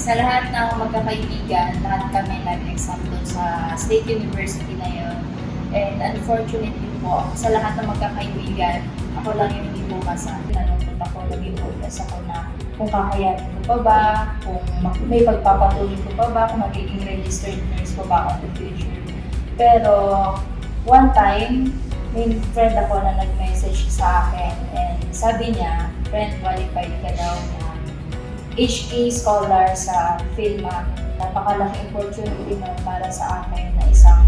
sa lahat ng magkakaibigan, lahat kami nag-exam doon sa State University na yun. And unfortunately po, sa lahat ng magkakaibigan, ako lang yung hindi pumasa. Nalungkot ako, hopeless ako na kung kakayanin ko pa ba, kung may pagpapatuloy ko pa ba, kung magiging registered nurse ko ba ako in the future. Pero one time, may friend ako na nag-message sa akin and sabi niya, friend, qualified ka daw na HK scholar sa PhilMA. Napakalaking opportunity nun para sa akin na isang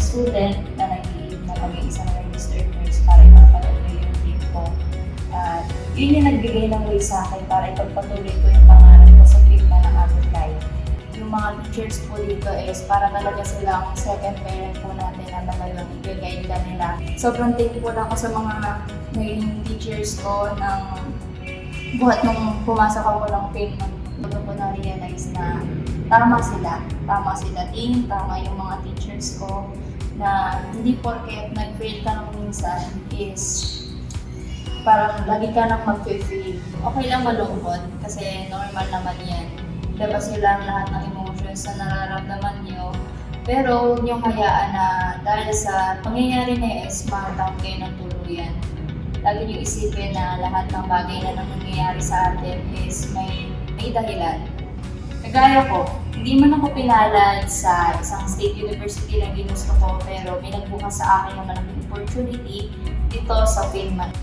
student na nag-iib na maging isang registered nurse para ipagpatuloy yung dream ko. At yun yung nagbigay ng way sa akin para ipagpatuloy ko yung pangarap ko sa PhilMA ng Abbott Life. Yung mga teachers po dito is para talaga silang second parent po natin na talagang ka nila. Sobrang thankful ako sa mga naging teachers ko ng buhat nung pumasok ako ng PhilMA. Doon ko na-realize na tama sila. Tama sila din, tama yung mga teachers ko na hindi porket nag-fail ka nung minsan is parang lagi ka nang mag-fail. Okay lang malungkot kasi normal naman yan. Labas nyo lang lahat ng emotions na nararamdaman nyo. Pero huwag nyo hayaan na dahil sa pangyayari na is mahatang kayo ng tuluyan. Lagi nyo isipin na lahat ng bagay na nangyayari sa atin is may, may dahilan. Kagaya ko, hindi man ako pinalad sa isang state university lang ginusto ko pero may nagbukas sa akin ng malaking opportunity dito sa Finland.